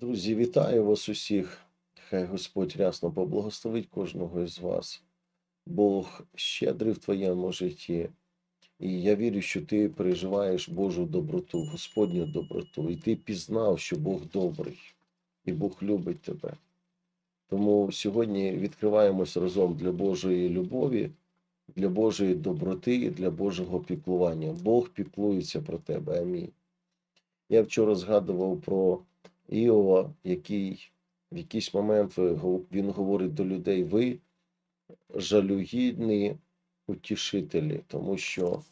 Друзі, вітаю вас усіх. Хай Господь рясно поблагословить кожного із вас. Бог щедрий в твоєму житті. І я вірю, що ти переживаєш Божу доброту, Господню доброту, і ти пізнав, що Бог добрий, і Бог любить тебе. Тому сьогодні відкриваємось разом для Божої любові, для Божої доброти і для Божого піклування. Бог піклується про тебе. Амінь. Я вчора згадував про Іова, який в якийсь момент він говорить до людей: ви жалюгідні утішителі, тому що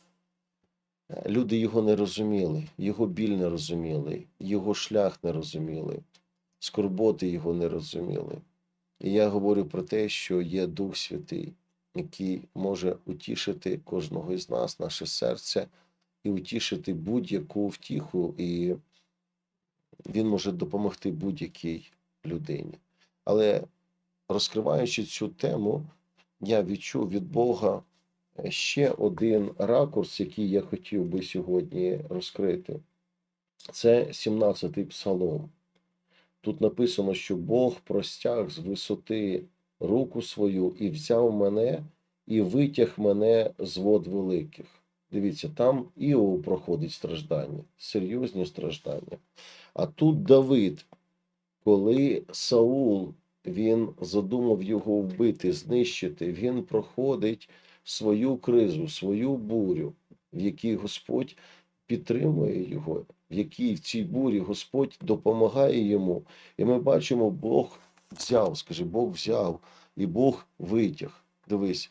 е, люди його не розуміли, його біль не розуміли, його шлях не розуміли, скорботи його не розуміли. І я говорю про те, що є Дух Святий, який може утішити кожного із нас, наше серце, і утішити будь-яку втіху, і він може допомогти будь-якій людині. Але розкриваючи цю тему, я відчув від Бога е, ще один ракурс, який я хотів би сьогодні розкрити. Це 17-й псалом. Тут написано, що Бог простяг з висоти руку свою і взяв мене, і витяг мене з вод великих. Дивіться, там Іов проходить страждання, серйозні страждання. А тут Давид, коли Саул він задумав його вбити, знищити, він проходить свою кризу, свою бурю, в якій Господь підтримує його, в якій в цій бурі Господь допомагає йому. І ми бачимо, Бог взяв, скажи, Бог взяв, і Бог витяг. Дивись,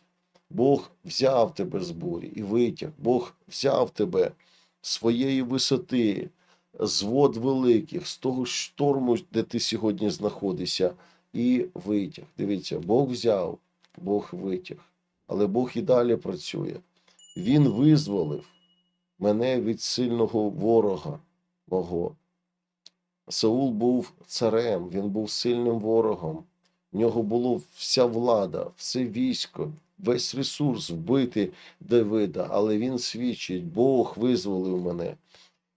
Бог взяв тебе з бурі і витяг. Бог взяв тебе своєї висоти, з вод великих, з того шторму, де ти сьогодні знаходишся, і витяг. Дивіться, Бог взяв, Бог витяг. Але Бог і далі працює. Він визволив мене від сильного ворога мого. Саул був царем, він був сильним ворогом. В нього була вся влада, все військо, весь ресурс вбити Давида, але він свідчить, Бог визволив мене.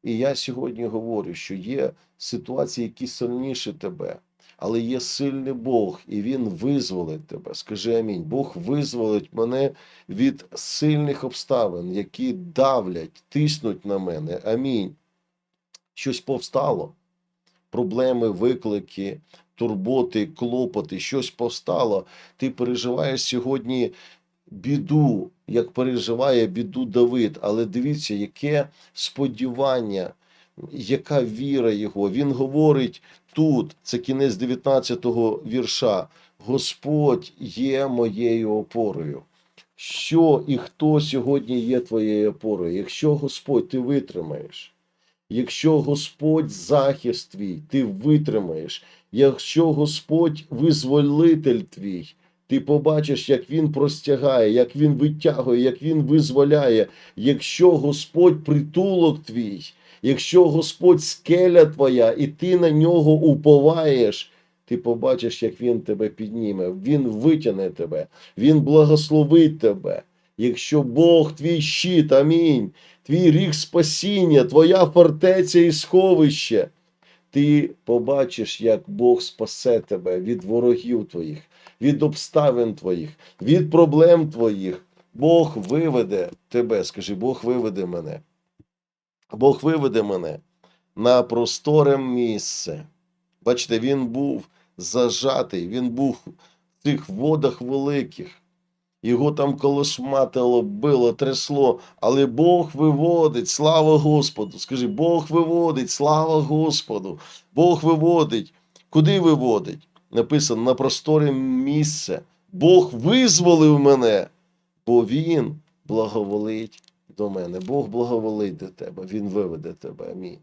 І я сьогодні говорю, що є ситуації, які сильніші тебе, але є сильний Бог, і Він визволить тебе. Скажи амінь. Бог визволить мене від сильних обставин, які давлять, тиснуть на мене. Амінь. Щось повстало. Проблеми, виклики, турботи, клопоти, щось повстало. Ти переживаєш сьогодні біду, як переживає біду Давид. Але дивіться, яке сподівання, яка віра його. Він говорить тут, це кінець 19-го вірша. Господь є моєю опорою. Що і хто сьогодні є твоєю опорою? Якщо Господь ти витримаєш, якщо Господь захист твій, ти витримаєш, якщо Господь визволитель твій, ти побачиш, як він простягає, як він витягує, як він визволяє. Якщо Господь притулок твій, якщо Господь скеля твоя, і ти на нього уповаєш, ти побачиш, як він тебе підніме, він витягне тебе, він благословить тебе. Якщо Бог твій щит, амінь, твій ріг спасіння, твоя фортеця і сховище, ти побачиш, як Бог спасе тебе від ворогів твоїх, від обставин твоїх, від проблем твоїх. Бог виведе тебе, скажи, Бог виведе мене. Бог виведе мене на просторе місце. Бачите, він був зажатий, він був в цих водах великих. Його там колошматило, било, трясло, але Бог виводить, слава Господу. Скажи, Бог виводить, слава Господу. Бог виводить. Куди виводить? Написано на просторе місце. Бог визволив мене, бо Він благоволить до мене. Бог благоволить до тебе, Він виведе тебе. Амінь.